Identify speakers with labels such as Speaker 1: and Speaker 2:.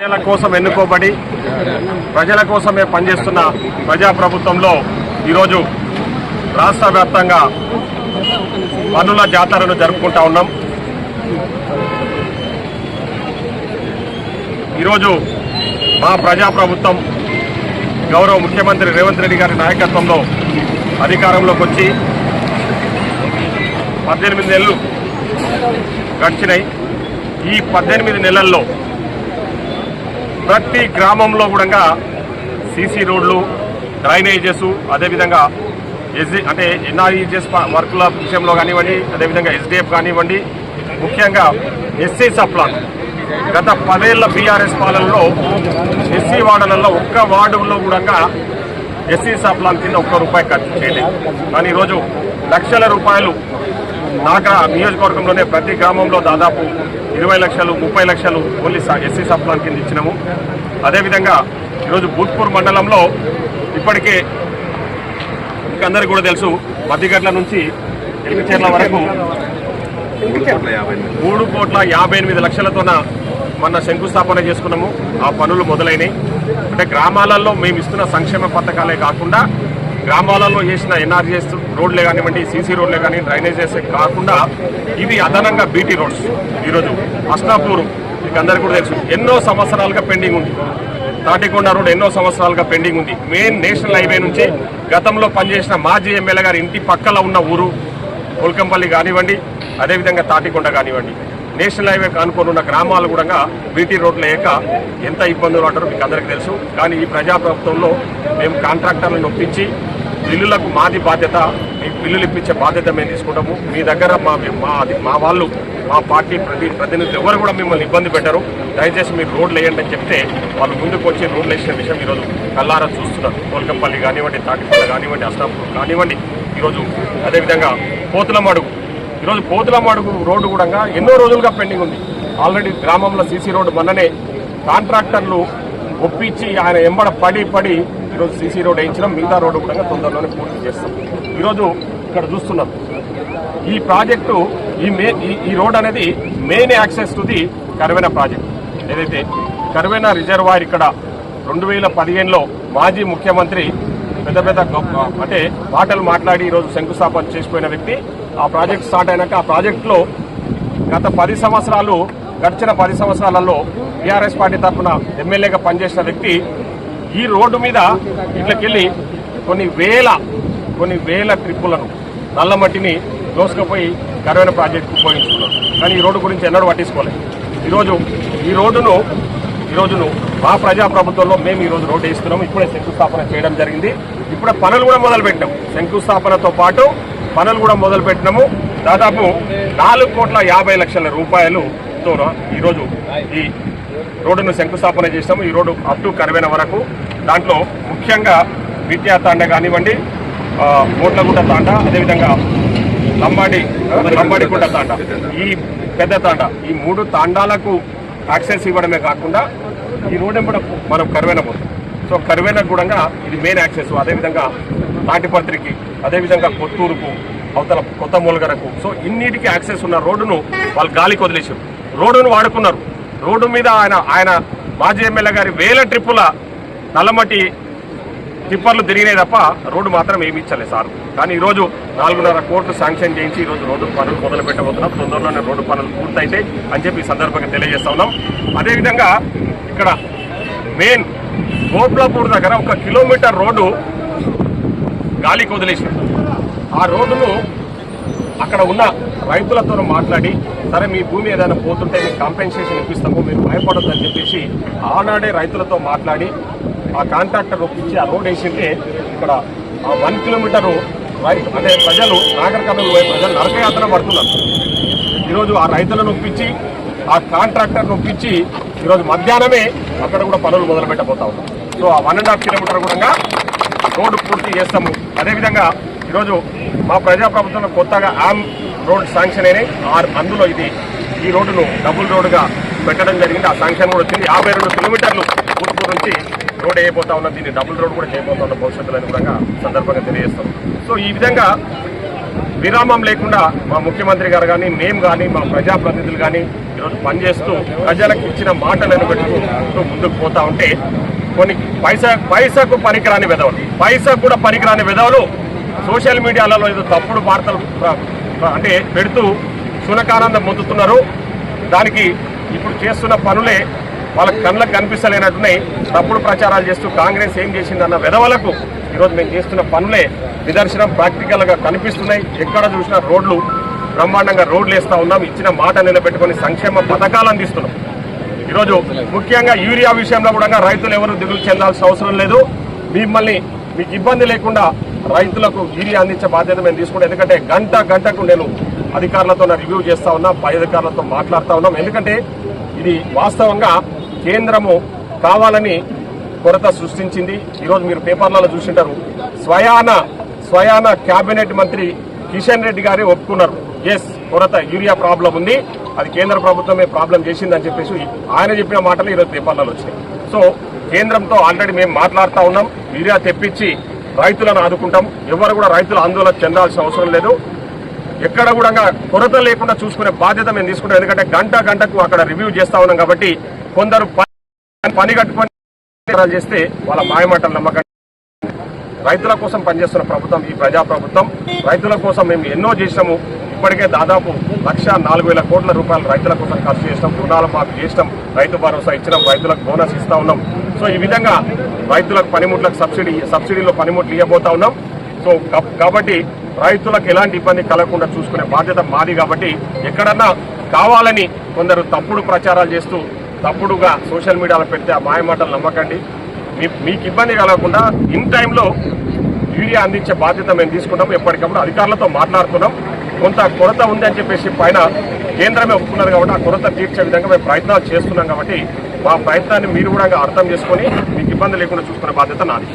Speaker 1: ప్రజల కోసం ఎన్నుకోబడి ప్రజల కోసమే పనిచేస్తున్న ప్రజాప్రభుత్వంలో ఈరోజు రాష్ట్ర వ్యాప్తంగా పనుల జాతరను జరుపుకుంటా ఉన్నాం. ఈరోజు మా ప్రజాప్రభుత్వం గౌరవ ముఖ్యమంత్రి రేవంత్ రెడ్డి గారి నాయకత్వంలో అధికారంలోకి వచ్చి పద్దెనిమిది నెలలు గడిచినాయి. ఈ పద్దెనిమిది నెలల్లో ప్రతి గ్రామంలో కూడా సీసీ రోడ్లు డ్రైనేజెస్ అదేవిధంగా ఎస్డి అంటే ఎన్ఆర్ఈజెస్ వర్కుల విషయంలో కానివ్వండి అదేవిధంగా ఎస్డిఎఫ్ కానివ్వండి ముఖ్యంగా ఎస్సీ సప్లాన్. గత పదేళ్ళ బీఆర్ఎస్ పాలనలో ఎస్సీ వార్డులలో ఒక్క వార్డులో కూడా ఎస్సీ సప్లాన్ కింద ఒక్క రూపాయి ఖర్చు చేయలేదు. కానీ ఈరోజు లక్షల రూపాయలు నాక నియోజకవర్గంలోనే ప్రతి గ్రామంలో దాదాపు ఇరవై లక్షలు ముప్పై లక్షలు ఓన్లీ ఎస్సీ సప్లాన్ కింద ఇచ్చినాము. అదేవిధంగా ఈరోజు భూత్పూర్ మండలంలో ఇప్పటికే మీకు అందరికీ కూడా తెలుసు మధ్యగడ్ల నుంచి ఎలికచేర్ల వరకు మూడు కోట్ల యాభై ఎనిమిది లక్షలతోన మొన్న శంకుస్థాపన చేసుకున్నాము. ఆ పనులు మొదలైనవి అంటే గ్రామాలలో మేము ఇస్తున్న సంక్షేమ పథకాలే కాకుండా గ్రామాలలో చేసిన ఎన్ఆర్జీఎస్ రోడ్లే కానివ్వండి సీసీ రోడ్లే కానీ డ్రైనేజెస్ కాకుండా ఇవి అదనంగా బీటీ రోడ్స్ ఈరోజు అష్టాపూర్ మీకు అందరికీ కూడా తెలుసు. ఎన్నో సంవత్సరాలుగా పెండింగ్ ఉంది. తాటికొండ రోడ్ ఎన్నో సంవత్సరాలుగా పెండింగ్ ఉంది. మెయిన్ నేషనల్ హైవే నుంచి గతంలో పనిచేసిన మాజీ ఎమ్మెల్యే గారి ఇంటి పక్కల ఉన్న ఊరు కొల్కంపల్లి కానివ్వండి అదేవిధంగా తాటికొండ కానివ్వండి. నేషనల్ హైవే కానుకొని ఉన్న గ్రామాలు కూడా బీటీ రోడ్లు లేక ఎంత ఇబ్బందులు పడ్డారో మీకు అందరికీ తెలుసు. కానీ ఈ ప్రజాప్రభుత్వంలో మేము కాంట్రాక్టర్లను ఒప్పించి బిల్లులకు మాది బాధ్యత మీకు బిల్లులు ఇప్పించే బాధ్యత మేము తీసుకుంటాము. మీ దగ్గర మా మా అది- మా వాళ్ళు మా పార్టీ ప్రతి ప్రతినిధులు ఎవరు కూడా మిమ్మల్ని ఇబ్బంది పెట్టరు. దయచేసి మీరు రోడ్లు వేయండి అని చెప్తే వాళ్ళు ముందుకు వచ్చి రోడ్లు వేసిన విషయం ఈరోజు కల్లారా చూస్తున్నారు. కోల్కంపల్లి కానివ్వండి తాటిపల్లి కానివ్వండి అస్నాపూర్ కానివ్వండి ఈరోజు అదేవిధంగా పోతులమడుగు. ఈరోజు పోతులమడుగు రోడ్డు కూడా ఎన్నో రోజులుగా పెండింగ్ ఉంది. ఆల్రెడీ గ్రామంలో సీసీ రోడ్డు మొన్ననే కాంట్రాక్టర్లు ఒప్పించి ఆయన ఎంబడ పడి పడి ఈరోజు సీసీ రోడ్ వేయించడం మిగతా రోడ్డు కూడా తొందరలోనే పూర్తి చేస్తాం. ఈరోజు ఇక్కడ చూస్తున్నారు ఈ ప్రాజెక్టు ఈ మే ఈ- ఈ రోడ్ అనేది main access to the Karavena project. ఏదైతే కరవేనా రిజర్వాయర్ ఇక్కడ రెండు వేల పదిహేనులో మాజీ ముఖ్యమంత్రి పెద్ద పెద్ద గొప్ప అంటే మాటలు మాట్లాడి ఈరోజు శంకుస్థాపన చేసిపోయిన వ్యక్తి. ఆ ప్రాజెక్ట్ స్టార్ట్ అయినాక ఆ ప్రాజెక్టులో గత పది సంవత్సరాలు గడిచిన పది సంవత్సరాలలో టీఆర్ఎస్ పార్టీ తరఫున ఎమ్మెల్యేగా పనిచేసిన వ్యక్తి ఈ రోడ్డు మీద ఇట్లకెళ్ళి కొన్ని వేల కొన్ని వేల ట్రిప్పులను నల్ల మట్టిని దోసుకుపోయి కరువైన ప్రాజెక్టుకు పోయించుకున్నారు కానీ ఈ రోడ్డు గురించి ఎన్నడూ పట్టించుకోలేదు ఈరోజు ఈ రోడ్డును ఈ రోజును మా ప్రజాప్రభుత్వంలో మేము ఈ రోజు రోడ్డు వేస్తున్నాము. ఇప్పుడే శంకుస్థాపన చేయడం జరిగింది. ఇప్పుడే పనులు కూడా మొదలుపెట్టినాం శంకుస్థాపనతో పాటు పనులు కూడా మొదలుపెట్టినాము. దాదాపు నాలుగు కోట్ల యాభై లక్షల రూపాయలు రూపాయలుతో ఈరోజు ఈ రోడ్డును శంకుస్థాపన చేసాము ఈ రోడ్డు అప్ టు కరవేన వరకు. దాంట్లో ముఖ్యంగా విద్యా తాండ కానివ్వండి ఆ, మోట్లగుట్ట తాండ అదేవిధంగా లంబాడి లంబాడిగుట్ట తాండ. ఈ పెద్ద తాండ. ఈ మూడు తాండాలకు యాక్సెస్ ఇవ్వడమే కాకుండా ఈ రోడ్ ఎంబడ మనం కరువైన పోతాం సో కరువైన కూడా ఇది మెయిన్ యాక్సెస్ అదేవిధంగా తాటిపత్రికి అదేవిధంగా కొత్తూరుకు అవతల కొత్త మూలగరకు సో ఇన్నిటికీ యాక్సెస్ ఉన్న రోడ్డును వాళ్ళు గాలికి వదిలేసారు రోడ్డును వాడుకున్నారు. రోడ్డు మీద ఆయన ఆయన మాజీ ఎమ్మెల్యే గారి వేల ట్రిప్పుల నల్లమట్టి టిప్పర్లు తిరిగినాయి తప్ప రోడ్డు మాత్రం ఏమి ఇచ్చలేదు సార్. కానీ ఈరోజు నాలుగున్నర కోట్లు శాంక్షన్ చేయించి ఈరోజు రోడ్డు పనులు మొదలు పెట్టబోతున్నాం తొందరలోనే రోడ్డు పనులు పూర్తయితే అని చెప్పి సందర్భంగా తెలియజేస్తా ఉన్నాం. అదేవిధంగా ఇక్కడ మెయిన్ గోప్లాపూర్ దగ్గర ఒక కిలోమీటర్ రోడ్డు గాలికి వదిలేసిన ఆ రోడ్డును అక్కడ ఉన్న రైతులతో మాట్లాడి సరే మీ భూమి ఏదైనా పోతుంటే మీకు కాంపెన్సేషన్ ఇప్పిస్తాము మీరు భయపడొద్దని చెప్పేసి ఆనాడే రైతులతో మాట్లాడి ఆ కాంట్రాక్టర్ ఒప్పించి ఆ రోడ్ వేసింటే ఇక్కడ ఆ వన్ కిలోమీటరు రైతు అంటే ప్రజలు నాగర్ పోయే ప్రజలు నరకయాత్ర పడుతున్నారు. ఈరోజు ఆ రైతులను ఒప్పించి ఆ కాంట్రాక్టర్ను ఒప్పించి ఈరోజు మధ్యాహ్నమే అక్కడ కూడా పనులు మొదలుపెట్టబోతా ఉన్నాం. సో ఆ వన్ అండ్ హాఫ్ కిలోమీటర్ కూడా రోడ్డు పూర్తి చేస్తాము. అదేవిధంగా ఈరోజు మా ప్రజాప్రభుత్వంలో కొత్తగా ఆమ్ రోడ్ శాంక్షన్ అయినాయి. అందులో ఇది ఈ రోడ్డును డబుల్ రోడ్డుగా పెట్టడం జరిగింది. ఆ శాంక్షన్ కూడా వచ్చింది. యాభై రెండు కిలోమీటర్లు పూర్తి నుంచి రోడ్ అయిపోతా ఉన్న దీన్ని డబుల్ రోడ్ కూడా చేయబోతా ఉన్న భవిష్యత్తులో కూడా సందర్భంగా తెలియజేస్తాం. సో ఈ విధంగా విరామం లేకుండా మా ముఖ్యమంత్రి గారు కానీ మేము కానీ మా ప్రజాప్రతినిధులు కానీ ఈరోజు పనిచేస్తూ ప్రజలకు ఇచ్చిన మాటలను పెట్టుకుంటూ ముందుకు పోతా ఉంటే కొన్ని పైసా పైసాకు పనికిరాని విధవలు పైసాకు కూడా పనికిరాని విధవలు సోషల్ మీడియాలలో ఏదో తప్పుడు వార్తలు అంటే పెడుతూ సునకానందం పొందుతున్నారు. దానికి ఇప్పుడు చేస్తున్న పనులే వాళ్ళ కళ్ళకు కనిపిస్తలేనట్టున్నాయి తప్పుడు ప్రచారాలు చేస్తూ కాంగ్రెస్ ఏం చేసిందన్న విధవలకు ఈరోజు మేము చేస్తున్న పనులే నిదర్శనం ప్రాక్టికల్గా కనిపిస్తున్నాయి. ఎక్కడ చూసినా రోడ్లు బ్రహ్మాండంగా రోడ్లు వేస్తా ఉన్నాం. ఇచ్చిన మాట నిలబెట్టుకొని సంక్షేమ పథకాలు అందిస్తున్నాం. ఈరోజు ముఖ్యంగా యూరియా విషయంలో కూడా రైతులు ఎవరు దిగులు చెందాల్సిన అవసరం లేదు. మిమ్మల్ని మీకు ఇబ్బంది లేకుండా రైతులకు యూరియా అందించే బాధ్యత మేము తీసుకుంటాం. ఎందుకంటే గంట గంటకు నేను అధికారులతో రివ్యూ చేస్తా ఉన్నా పై అధికారులతో మాట్లాడుతూ ఉన్నాం. ఎందుకంటే ఇది వాస్తవంగా కేంద్రము కావాలని కొరత సృష్టించింది. ఈరోజు మీరు పేపర్లలో చూసింటారు. స్వయాన స్వయాన క్యాబినెట్ మంత్రి కిషన్ రెడ్డి గారే ఒప్పుకున్నారు. ఎస్ కొరత యూరియా ప్రాబ్లం ఉంది. అది కేంద్ర ప్రభుత్వమే ప్రాబ్లం చేసిందని చెప్పేసి ఆయన చెప్పిన మాటలు ఈరోజు పేపర్లలో వచ్చినాయి. సో కేంద్రంతో ఆల్రెడీ మేము మాట్లాడుతూ ఉన్నాం. యూరియా తెప్పించి రైతులను ఆదుకుంటాం. ఎవరు కూడా రైతులు ఆందోళన చెందాల్సిన అవసరం లేదు. ఎక్కడ కూడా కొరత లేకుండా చూసుకునే బాధ్యత మేము తీసుకుంటాం. ఎందుకంటే గంట గంటకు అక్కడ రివ్యూ చేస్తా ఉన్నాం కాబట్టి కొందరు పని- కట్టుకొని చేస్తే వాళ్ళ మాయమాటలు నమ్మకం రైతుల కోసం పనిచేస్తున్న ప్రభుత్వం ఈ ప్రజా ప్రభుత్వం రైతుల కోసం మేము ఎన్నో చేసినాము ఇప్పటికే దాదాపు లక్ష నాలుగు వేల కోట్ల రూపాయలు రైతుల కోసం ఖర్చు చేసినాం రుణాలు మాకు చేసినాం రైతు భరోసా ఇచ్చినాం. రైతులకు బోనస్ ఇస్తా ఉన్నాం. సో ఈ విధంగా రైతులకు పనిముట్లకు సబ్సిడీ సబ్సిడీలో పనిముట్లు ఇవ్వబోతా ఉన్నాం. సో కాబట్టి రైతులకు ఎలాంటి ఇబ్బంది కలగకుండా చూసుకునే బాధ్యత మాది కాబట్టి ఎక్కడన్నా కావాలని కొందరు తప్పుడు ప్రచారాలు చేస్తూ తప్పుడుగా సోషల్ మీడియాలో పెడితే ఆ మాయమాటలు నమ్మకండి. మీ మీకు ఇబ్బంది కలగకుండా ఇన్ టైంలో యూరియా అందించే బాధ్యత మేము తీసుకుంటాం. ఎప్పటికప్పుడు అధికారులతో మాట్లాడుతున్నాం. కొంత కొరత ఉంది అని చెప్పేసి పైన కేంద్రమే ఒప్పుకున్నారు కాబట్టి ఆ కొరత తీర్చే విధంగా మేము ప్రయత్నాలు చేస్తున్నాం కాబట్టి మా ప్రయత్నాన్ని మీరు కూడా అర్థం చేసుకొని ఇబ్బంది లేకుండా చూసుకునే బాధ్యత నాది.